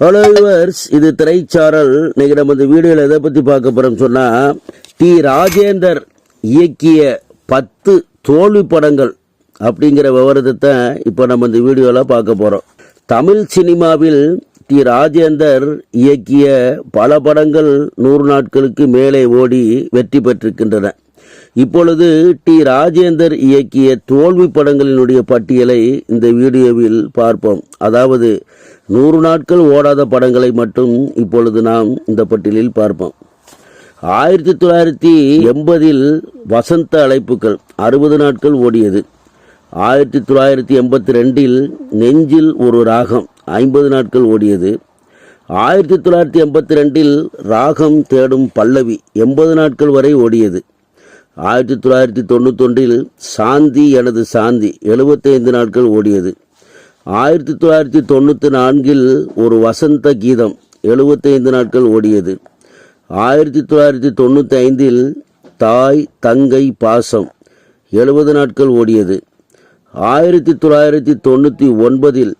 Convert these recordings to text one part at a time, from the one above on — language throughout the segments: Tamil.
ஹலோ யூவர்ஸ் இது திரைச்சாரல் இன்னைக்கு நம்ம இந்த வீடியோவில் எதை பற்றி பார்க்க போகிறோம் சொன்னால் டி. ராஜேந்தர் இயக்கிய பத்து தோல்வி படங்கள் அப்படிங்கிற விவரத்தை தான் இப்போ நம்ம இந்த வீடியோவில் பார்க்க போகிறோம் தமிழ் சினிமாவில் டி. ராஜேந்தர் இயக்கிய பல படங்கள் நூறு நாட்களுக்கு மேலே ஓடி வெற்றி பெற்றிருக்கின்றன. இப்பொழுது டி. ராஜேந்தர் இயக்கிய தோல்வி படங்களினுடைய பட்டியலை இந்த வீடியோவில் பார்ப்போம். அதாவது நூறு நாட்கள் ஓடாத படங்களை மட்டும் இப்பொழுது நாம் இந்த பட்டியலில் பார்ப்போம். ஆயிரத்தி தொள்ளாயிரத்தி எண்பதில் வசந்த அழைப்புகள் அறுபது நாட்கள் ஓடியது. ஆயிரத்தி தொள்ளாயிரத்தி எண்பத்தி ரெண்டில் நெஞ்சில் ஒரு ராகம் ஐம்பது நாட்கள் ஓடியது. ஆயிரத்தி தொள்ளாயிரத்தி எண்பத்தி ரெண்டில் ராகம் தேடும் பல்லவி எண்பது நாட்கள் வரை ஓடியது. ஆயிரத்தி தொள்ளாயிரத்தி தொண்ணூத்தொன்றில் சாந்தி எனது சாந்தி எழுபத்தைந்து நாட்கள் ஓடியது. ஆயிரத்தி தொள்ளாயிரத்தி தொண்ணூற்றி நான்கில் ஒரு வசந்த கீதம் எழுபத்தைந்து நாட்கள் ஓடியது. ஆயிரத்தி தொள்ளாயிரத்தி தொண்ணூற்றி ஐந்தில் தாய் தங்கை பாசம் எழுபது நாட்கள் ஓடியது. ஆயிரத்தி தொள்ளாயிரத்தி தொண்ணூற்றி ஒன்பதில்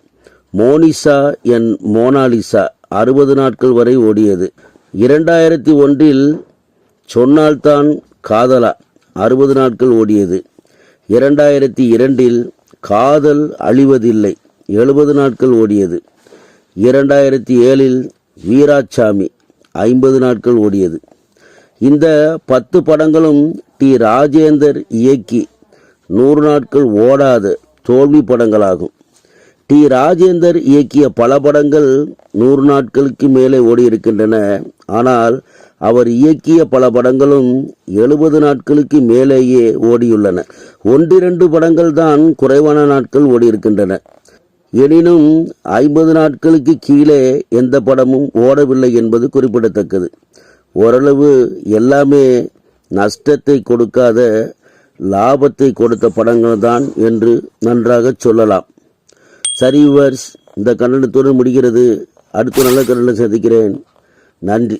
மோனிசா என் மோனாலிசா அறுபது நாட்கள் வரை ஓடியது. இரண்டாயிரத்தி ஒன்றில் சொன்னால்தான் காதலா அறுபது நாட்கள் ஓடியது. இரண்டாயிரத்தி இரண்டில் காதல் அழிவதில்லை எழுபது நாட்கள் ஓடியது. இரண்டாயிரத்தி ஏழில் வீராசாமி ஐம்பது நாட்கள் ஓடியது. இந்த பத்து படங்களும் டி ராஜேந்தர் இயக்கி நூறு நாட்கள் ஓடாத தோல்வி படங்களாகும். டி. ராஜேந்தர் இயக்கிய பல படங்கள் நூறு நாட்களுக்கு மேலே ஓடியிருக்கின்றன. ஆனால் அவர் இயக்கிய பல படங்களும் எழுபது நாட்களுக்கு மேலேயே ஓடியுள்ளன. ஒன்றிரண்டு படங்கள் தான் குறைவான நாட்கள் ஓடியிருக்கின்றன. எனினும் ஐம்பது நாட்களுக்கு கீழே எந்த படமும் ஓடவில்லை என்பது குறிப்பிடத்தக்கது. ஓரளவு எல்லாமே நஷ்டத்தை கொடுக்காத லாபத்தை கொடுத்த படங்கள் தான் என்று நன்றாக சொல்லலாம். சரி விவர்ஸ். இந்த கண்டனத்துடன் முடிகிறது. அடுத்த நல்ல கண்டனம் சந்திக்கிறேன். நன்றி.